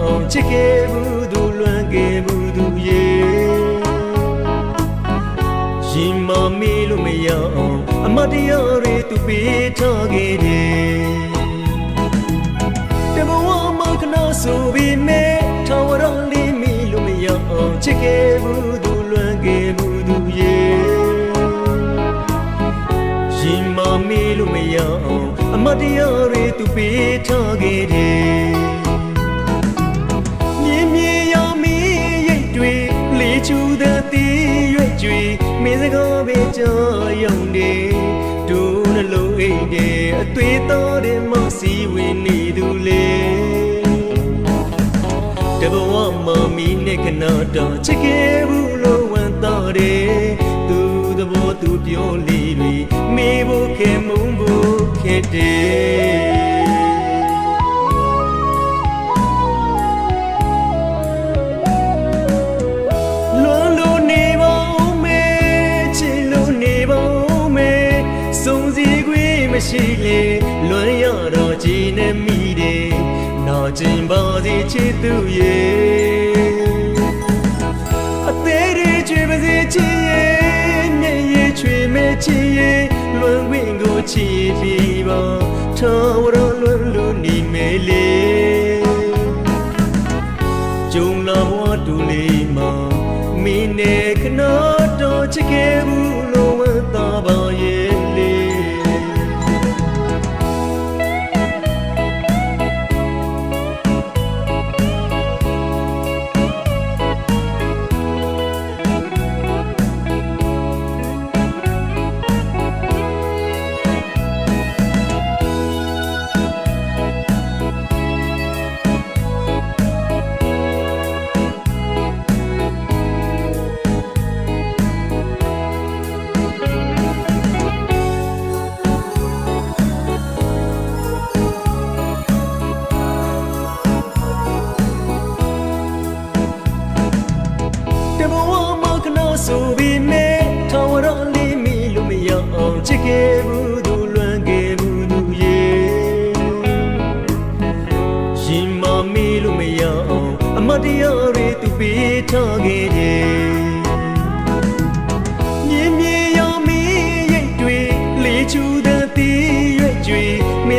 အောင်ချစ်ခဲ့ဘူးသူလွန်ခဲ့ဘူးသူရေရင်မမီလို့မရအောင်အမတရားတွေသူပေးထားခဲ့တယ်တဘဝမခနာဆိုပြီးမဲထော်ရောလေးမီလို့မရအောင်ချစ်ခဲ့ဘူးသူလွန်ခဲ့ဘူးသူရေရင်မမီလို့မရအောင်အမတရားတွေသူပေးထားခဲ့တယ် ကြောက်ရွံ့နေဒူးနှလုံးအိတ်တဲ့အသွေးတော်တဲ့မစီဝင်နေသူလေတဘဝမမီနဲ့ခဏတော့ချစ်ခဲ့ဘူးလို့ဝန်တော်တယ်သူသဘောသူပြောလေးတွေမေးဖို့ခဲမုန်းဖို့ခဲတယ် ရှိလေလွန်ရတော့ကြည်နေမိတယ်နာကျင်ပါစေချစ်သူရဲ့အသေးတွေချွေပါစေချစ်ရဲ့မျက်ရည်ချွေမဲ့ချစ်ရဲ့လွန်ခွင့်ကိုချစ်ပြီးပါထောဝရလွန်လို့နေမယ်လေ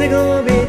မင်းစကား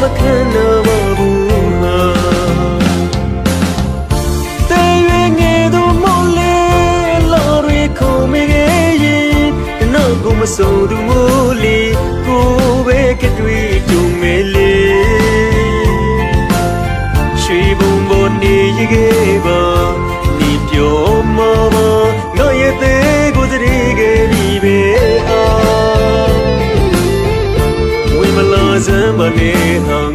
က လာ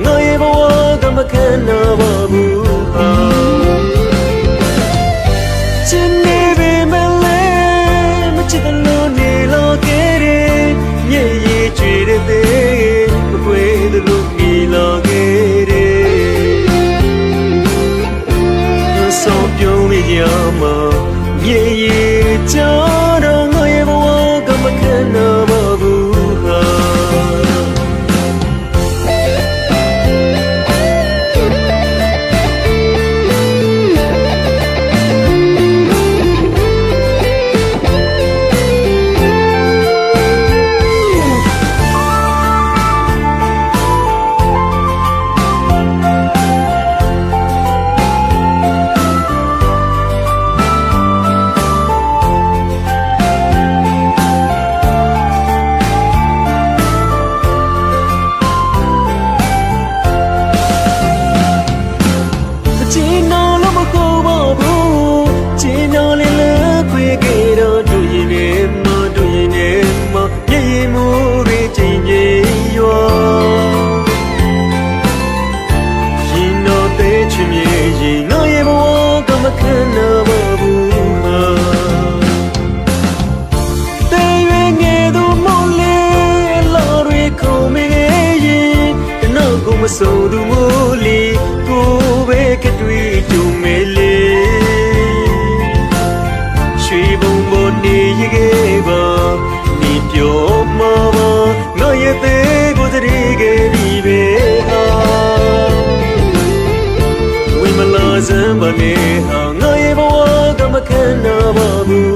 ကမ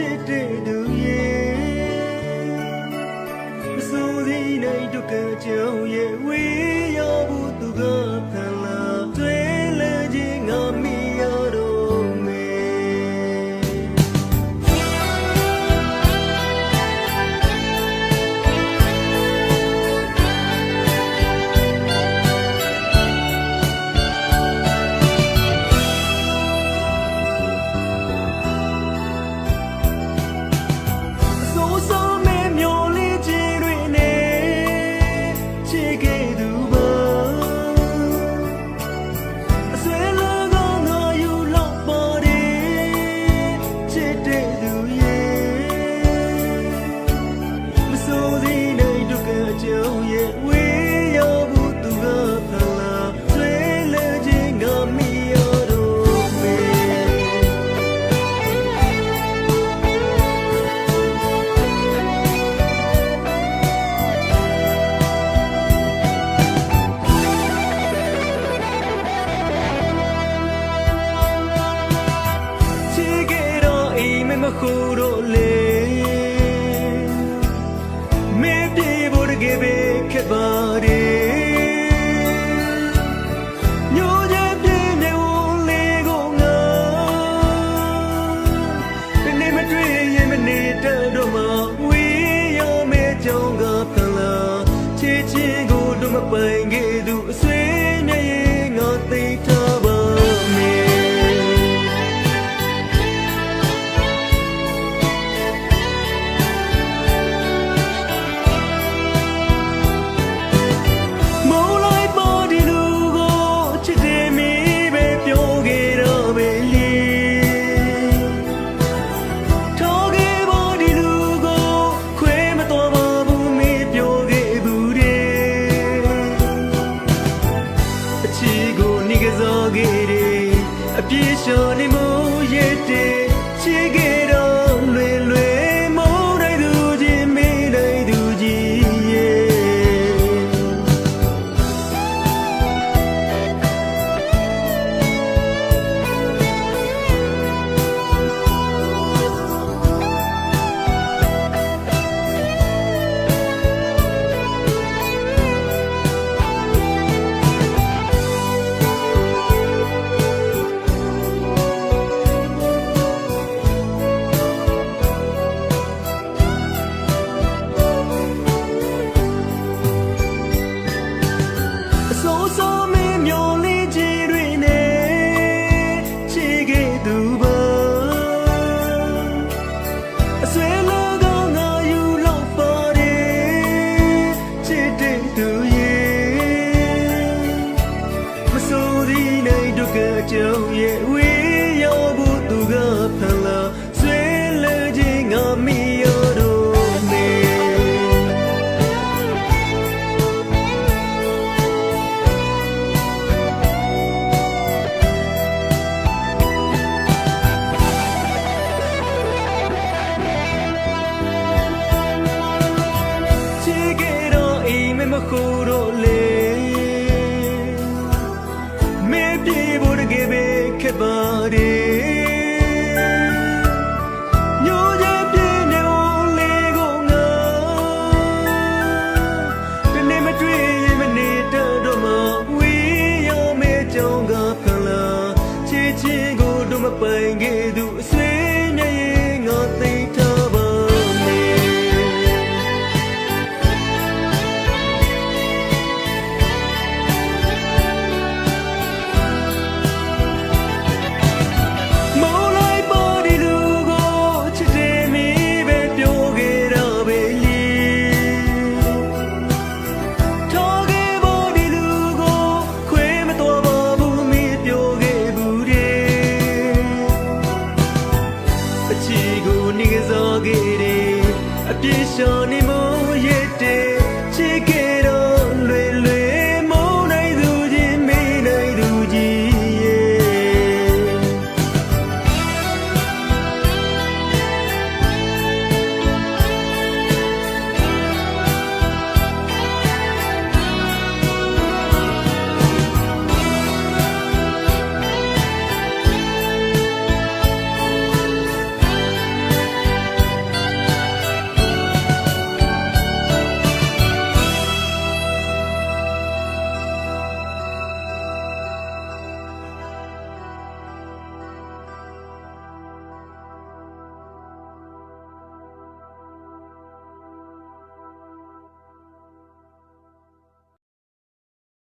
ချစ်တဲ့သူရဲ့အစိုးရနေတို့ကကြောင်ရဲ့ဝေးရဖို့သူက